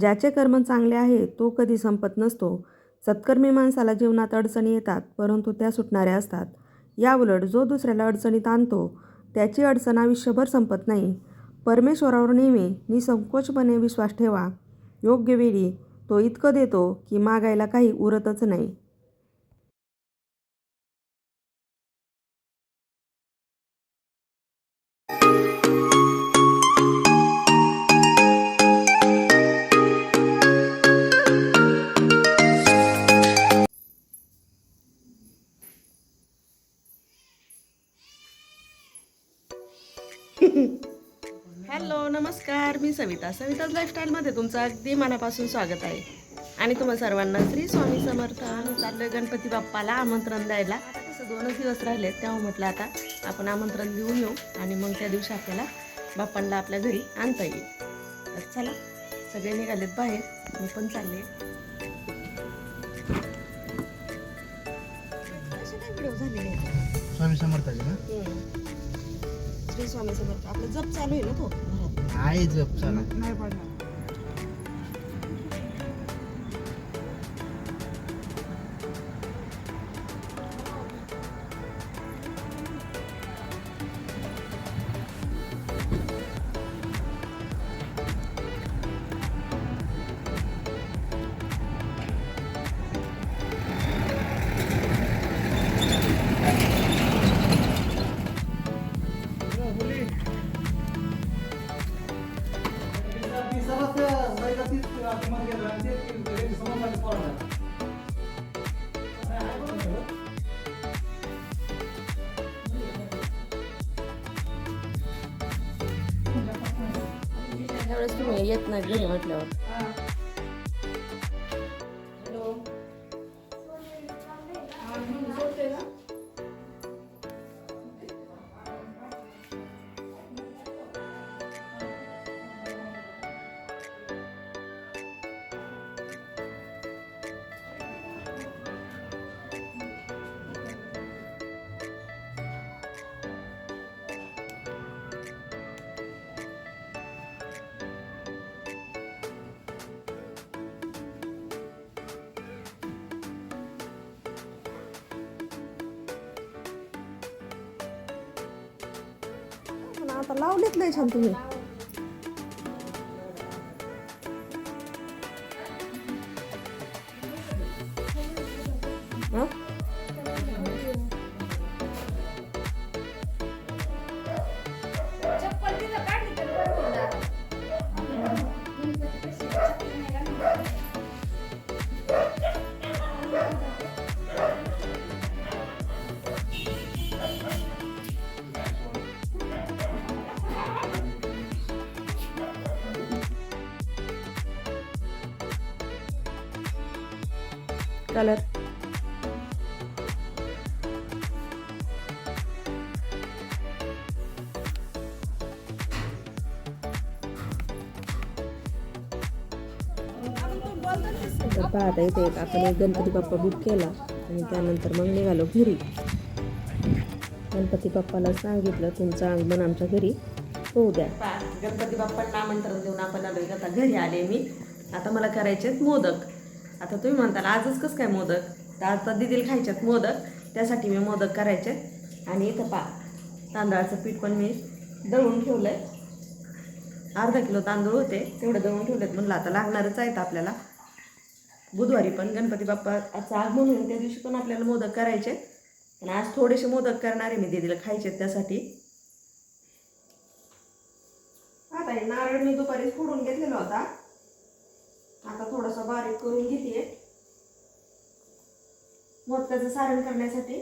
ज्याचे कर्म चांगले आहे तो कधी संपत नसतो. सत्कर्मी माणसाला जीवनात अडचणी येतात परंतु त्या सुटणाऱ्या असतात. याउलट जो दुसऱ्याला अडचणीत आणतो त्याची अडचण आयुष्यभर संपत नाही. परमेश्वरावर नेहमी निसंकोचपणे विश्वास ठेवा. योग्य वेळी तो इतकं देतो की मागायला काही उरतच नाही. मी सविता. सविताज लाईफस्टाईलमध्ये तुमचं अगदी मनापासून स्वागत आहे. आणि तुम्हा सर्वांना श्री स्वामी समर्थ आम्ही चाललोय गणपती बाप्पाला आमंत्रण द्यायला कसं दोनच दिवस राहिले तेव्हा म्हटलं आता आपण आमंत्रण देऊन येऊ आणि मग त्या दिवशी आपल्याला बाप्पांना आपल्या घरी आणता येईल. तर चला सगळे निघालेत बाहेर. मी पण चालले असे? स्वामी समर्थाचे ना. श्री स्वामी समर्थ. आपलं जप चालू आहे ना तो? आहे जप चला. नाही पडणार त्यावेळेस तुम्ही येत नाही घरी म्हटल्यावर. छान. आता लावलेत नाही छान तुम्ही. कलर तर पाहता एक आपण एक गणपती बाप्पा बुक केला आणि त्यानंतर मग निघालो घरी. गणपती बाप्पाला सांगितलं तुमचं आगमन आमच्या घरी होऊ द्या. गणपती बाप्पांना आमंत्रण देऊन आपण आलो आता घरी आले मी. आता मला करायचे आहेत मोदक. आता तुम्ही म्हणताल आजच कसं काय मोदक? तर आता दिदीला खायच्यात मोदक त्यासाठी मी मोदक करायचे. आणि इथं पा तांदळाचं पीठ पण मी दळून ठेवलं आहे अर्धा किलो तांदूळ होते तेवढं दळून ठेवलेत. म्हणलं आता लागणारच आहेत आपल्याला. बुधवारी पण गणपती बाप्पाचं आगमन होईल त्या दिवशी पण आपल्याला मोदक करायचे. आणि आज थोडेसे मोदक करणार आहे मी दिदीला खायचे आहेत त्यासाठी. आता नारळ मी दुपारी फोडून घेतलेला होता. आता थोडासा बारीक करून घेते. मोदकाचं सारण करण्यासाठी.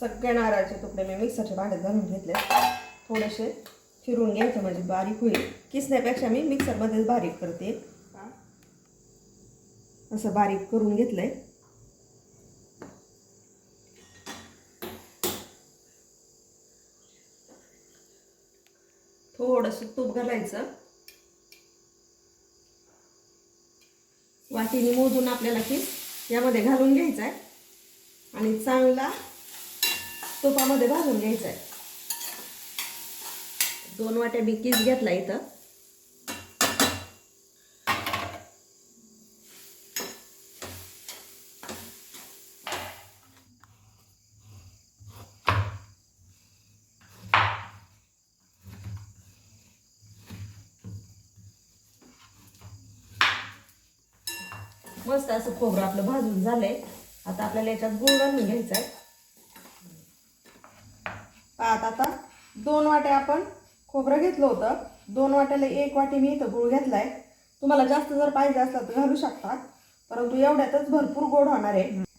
सगळे नारळाचे तुकडे मी मिक्सरच्या भांड्यात घालून घेतले. थोडेसे फिरून घ्यायचे म्हणजे बारीक होईल. किसण्यापेक्षा मी मिक्सरमध्येच बारीक करते. असं बारीक करून घेतलंय थोडंसं तूप घालायचं. वाटीने मोजून आपल्याला की यामध्ये घालून घ्यायचा आहे आणि चांगला तुपामध्ये भाजून घ्यायचा आहे दोन वाट्या मी किस घेतला इथं. मस्त असं खोबरं आपलं भाजून झालंय. आता आपल्याला याच्यात गुळ घालून घ्यायचा आहे. पाहत आता दोन वाट्या आपण खोबरं घेतलं होतं. दोन वाट्याला एक वाटी मी इथं गुळ घेतलाय. तुम्हाला जास्त जर पाहिजे असला तर घालू शकता. परंतु एवढ्यातच भरपूर गोड होणार आहे.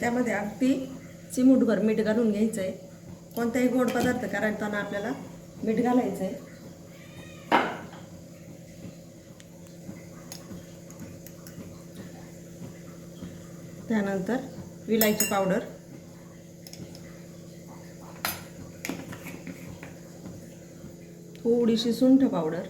त्यामध्ये अगदी चिमूटभर मीठ घालून घ्यायचं आहे कोणताही गोड पदार्थ करायताना आपल्याला मीठ घालायचं आहे त्यानंतर विलायची पावडर. थोडीशी सुंठ पावडर.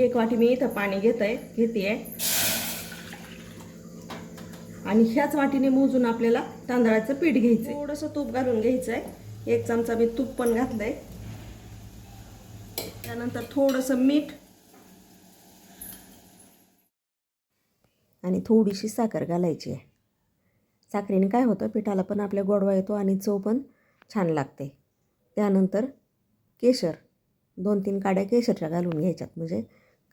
एक वाटी मी इथं पाणी घेत आहे घेते आणि ह्याच वाटीने मोजून आपल्याला तांदळाचं पीठ घ्यायचं थोडंसं तूप घालून घ्यायचं आहे एक चमचा मी तूप पण घातलंय. त्यानंतर थोडंसं मीठ. आणि थोडीशी साखर घालायची आहे. साखरेने काय होतं पिठाला पण आपल्या गोडवा येतो आणि चव पण छान लागते. त्यानंतर केशर. दोन तीन काड्या केशरच्या घालून घ्यायच्यात. म्हणजे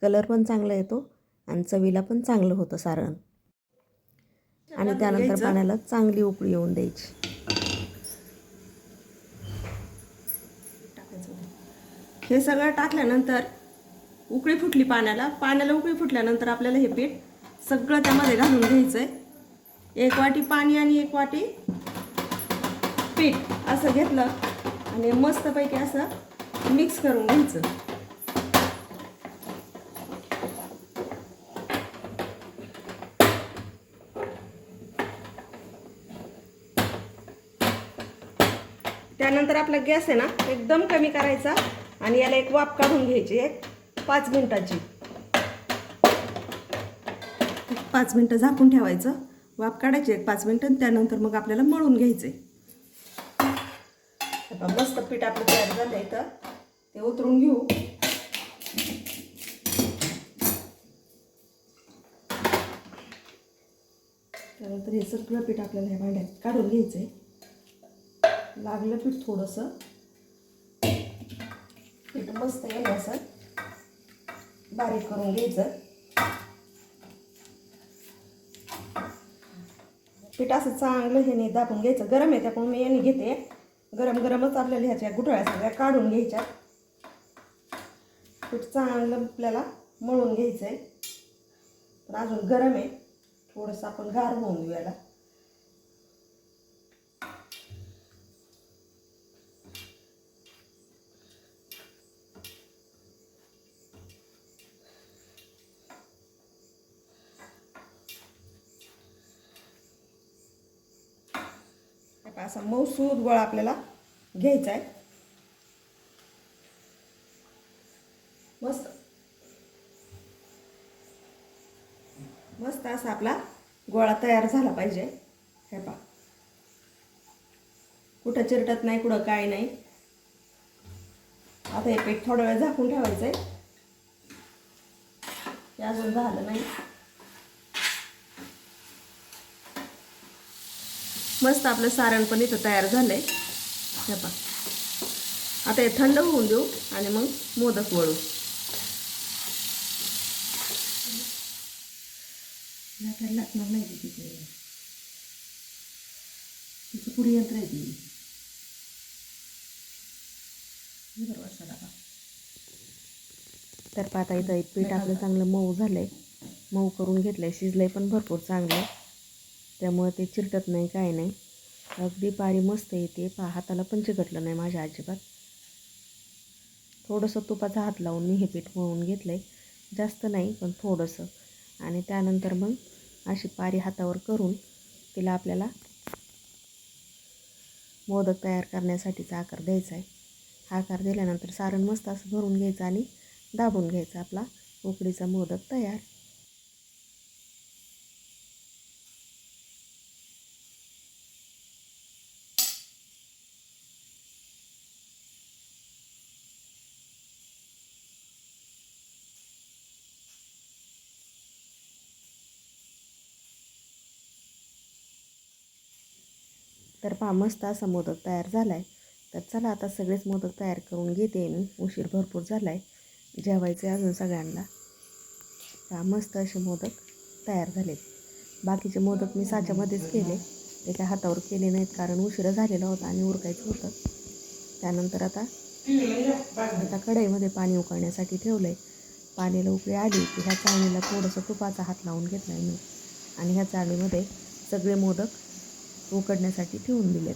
कलर पण चांगला येतो आणि चवीला पण चांगलं होतं सारण. आणि त्यानंतर पाण्याला चांगली उकळी येऊन द्यायची. हे सगळं टाकल्यानंतर उकळी फुटली पाण्याला. पाण्याला उकळी फुटल्यानंतर आपल्याला हे पीठ सगळं त्यामध्ये घालून घ्यायचं आहे एक वाटी पाणी आणि एक वाटी पीठ असं घेतलं आणि मस्तपैकी असं मिक्स करून घ्यायचं. त्यानंतर आपला गॅस आहे ना एकदम कमी करायचा आणि याला एक वाफ काढून घ्यायची एक पाच मिनिटाची. पाच मिनटं झाकून ठेवायचं वाफ काढायची एक पाच मिनटं त्यानंतर मग आपल्याला मळून घ्यायचे. आता मस्त पीठ आपलं तयार झालं तर ते उतरून घेऊ. त्यानंतर हे सगळं पीठ आपल्याला ह्या भांड्यात काढून घ्यायचं आहे लागलं पीठ थोडंसं. पीठ मस्त येईल असं. बारीक करून घ्यायचं. पीठ असं चांगलं ह्याने दाबून घ्यायचं. गरम आहे त्यामुळे मी याने घेते. गरम गरमच आपल्याला ह्याच्या गुठळ्या सगळ्या काढून घ्यायच्या. पीठ चांगलं आपल्याला मळून घ्यायचं आहे पण अजून गरम आहे. थोडंसं आपण गार होऊन देऊ याला. असा मऊसूद गोळा आपल्याला घ्यायचा आहे. मस्त. मस्त असा आपला गोळा तयार झाला पाहिजे. हे पा कुठं चिरटत नाही कुठं काय नाही. आता हे पीठ थोडा वेळ झाकून ठेवायचं आहे हे अजून झालं नाही. मस्त आपलं सारण पण इथं तयार झालंय. हे पा आता हे थंड होऊन देऊ आणि मग मोदक वळू. लागणार नाही तिथे. तिचं पुढे यंत्र आहे ती. तर पाहता इथं एक पीठ आपलं चांगलं मऊ झालंय. मऊ करून घेतलंय. शिजलंय पण भरपूर चांगलं. त्यामुळे ते चिरटत नाही काय नाही. अगदी पारी मस्त येते पा हाताला पण चिकटलं नाही माझ्या अजिबात. थोडंसं तुपाचा हात लावून मी हे पीठ मळून घेतलं आहे जास्त नाही पण थोडंसं. आणि त्यानंतर मग अशी पारी हातावर करून तिला आपल्याला मोदक तयार करण्यासाठीचा आकार द्यायचा आहे हा आकार दिल्यानंतर सारण मस्त असं भरून घ्यायचं आणि दाबून घ्यायचा आपला उकडीचा मोदक तयार. तर पहा मस्त असा मोदक तयार झाला आहे तर चला आता सगळेच मोदक तयार करून घेते मी. उशीर भरपूर झाला आहे जेवायचे अजून सगळ्यांना. पहा मस्त असे मोदक तयार झालेत. बाकीचे मोदक मी साच्यामध्येच केले. ते काय हातावर केले नाहीत कारण उशिरा झालेला होता आणि उरकायचं होतं. त्यानंतर आता आता कढईमध्ये पाणी उकळण्यासाठी ठेवलं आहे पाणीला उकळी आली की ह्या चाळणीला थोडंसं तुपाचा हात लावून घेतला आहे मी. आणि ह्या चाळणीमध्ये सगळे मोदक उकडण्यासाठी ठेवून दिलेत.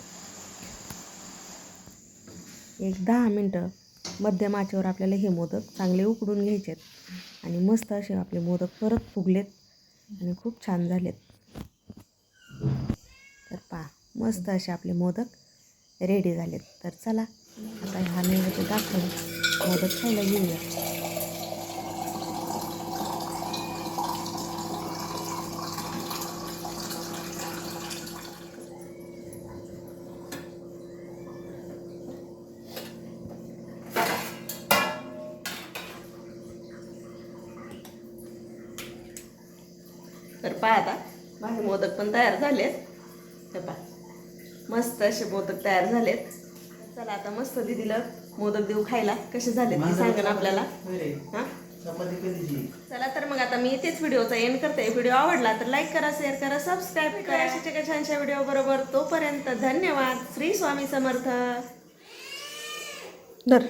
एक दहा मिनटं मध्यम आचेवर आपल्याला हे मोदक चांगले उकडून घ्यायचे आहेत आणि मस्त असे आपले मोदक परत फुगलेत आणि खूप छान झालेत. तर पहा मस्त असे आपले मोदक रेडी झालेत. तर चला आता हा नैवेद्य दाखवून मोदक खायला घेऊया तर पहा आता माझे मोदक पण तयार झालेत. हे पहा. मस्त असे मोदक तयार झालेत. चला आता मस्त दिदीला मोदक देऊ खायला. कसे झाले ते सांगा ना आपल्याला. हां? चला तर मग आता मी इथेच व्हिडिओचा एंड करते. व्हिडिओ आवडला तर लाईक करा शेअर करा सबस्क्राईब करा. अशाच्या एका छानशा व्हिडिओ बरोबर तोपर्यंत धन्यवाद. श्री स्वामी समर्थ. धर